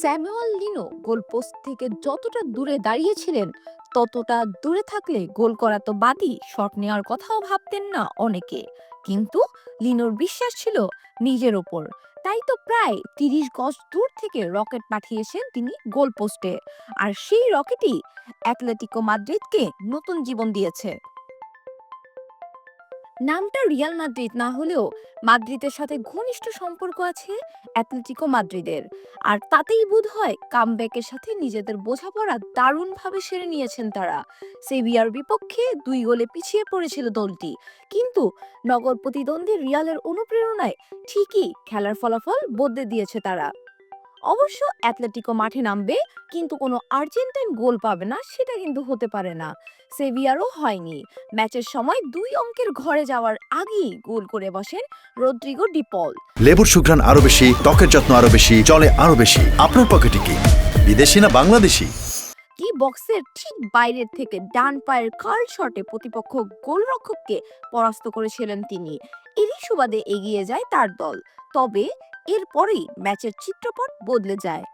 Samuel Lino goalpost থেকে যতটা দূরে দাঁড়িয়েছিলেন, ততটা দূরে থাকলে গোল করা তো বাদই শট নেওয়ার কথাও ভাবতেন না অনেকে। কিন্তু লিনোর বিশ্বাস ছিল নিজের ওপর। তাই তো প্রায় তিরিশ গজ দূর থেকে রকেট পাঠিয়েছেন তিনি গোলপোস্টে আর সেই রকেটই অ্যাটলেটিকো মাদ্রিদকে নতুন জীবন দিয়েছে। নামটা রিয়াল মাদ্রিদ না হলেও মাদ্রিদের সাথে ঘনিষ্ঠ সম্পর্ক আছে অ্যাটলেটিকো মাদ্রিদের। আর তাতেই বোধ হয় কামব্যাকের সাথে নিজেদের বোঝাপড়া দারুণভাবে সেরে নিয়েছেন তারা। সেভিয়ার বিপক্ষে দুই গোলে পিছিয়ে পড়েছিল দলটি। কিন্তু নগর প্রতিদ্বন্দ্বী রিয়ালের অনুপ্রেরণায় ঠিকই খেলার ফলাফল বদলে দিয়েছে তারা। অবশ্য অ্যাটলেটিকো মাঠে নামবে কিন্তু কোনো আর্জেন্টাইন গোল পাবে না সেটা কিন্তু হতে পারে না। সেভিয়ারও হয়নি। ম্যাচের সময় দুই অঙ্কের ঘরে যাওয়ার আগেই গোল করে বসেন রদ্রিগো ডিপল লেবুর সুঘ্রাণ আরও বেশি ত্বকের যত্ন আরও বেশি চলে আরও বেশি। আপনার পকেটে কি? বিদেশি না বাংলাদেশি? কি বক্সের ঠিক বাইরের থেকে ডান পায়ের কার্ল শটে প্রতিপক্ষ গোলরক্ষককে পরাস্ত করেছিলেন তিনি। এরই সুবাদে এগিয়ে যায় তার দল। তবে এরপরেই ম্যাচের চিত্রপট বদলে যায়।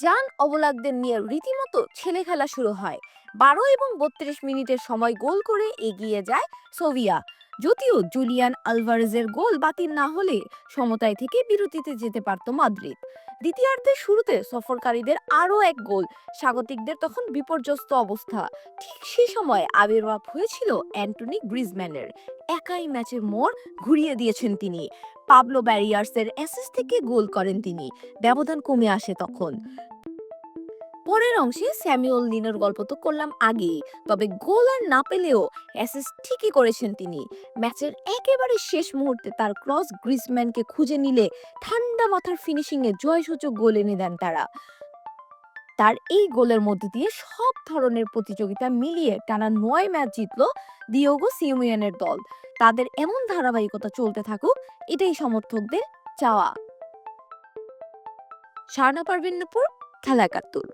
যান অবলাকদের নিয়ে রীতিমতো ছেলে খেলা শুরু হয়। বারো এবং বত্রিশ মিনিটের সময় গোল করে এগিয়ে যায় সোভিয়া। যদিও জুলিয়ান আলভারেজের গোল বাতিল না হলে সমতায় থেকে বিরতিতে যেতে পারত মাদ্রিদ। দ্বিতীয়ার্ধের শুরুতে সফরকারীদের আরও এক গোল, স্বাগতিকদের তখন বিপর্যস্ত অবস্থা। ঠিক সেই সময় আবির্ভাব হয়েছিল অ্যান্টনি গ্রিজম্যানের একাই ম্যাচের মোড় ঘুরিয়ে দিয়েছেন তিনি। পাবলো ব্যারিয়ার্সের অ্যাসিস থেকে গোল করেন তিনি। ব্যবধান কমে আসে তখন। পরের অংশে স্যামুয়েল লিনোর গল্প তো করলাম আগে তবে গোল আর না পেলেও অ্যাসিস্ট ঠিকই করেছেন তিনি। ম্যাচের একেবারে শেষ মুহূর্তে তার ক্রস গ্রিজম্যানকে খুঁজে নিলে ঠান্ডা মাথার ফিনিশিং এ জয়সূচক গোল এনে দেন তারা। তার এই গোলের মধ্যে দিয়ে সব ধরনের প্রতিযোগিতা মিলিয়ে টানা নয় ম্যাচ জিতলো দিওগো সিউমিয়ানের দল। তাদের এমন ধারাবাহিকতা চলতে থাকুক, এটাই সমর্থকদের চাওয়া। শারনা পারভিন নুপুর, খেলা একাত্তর।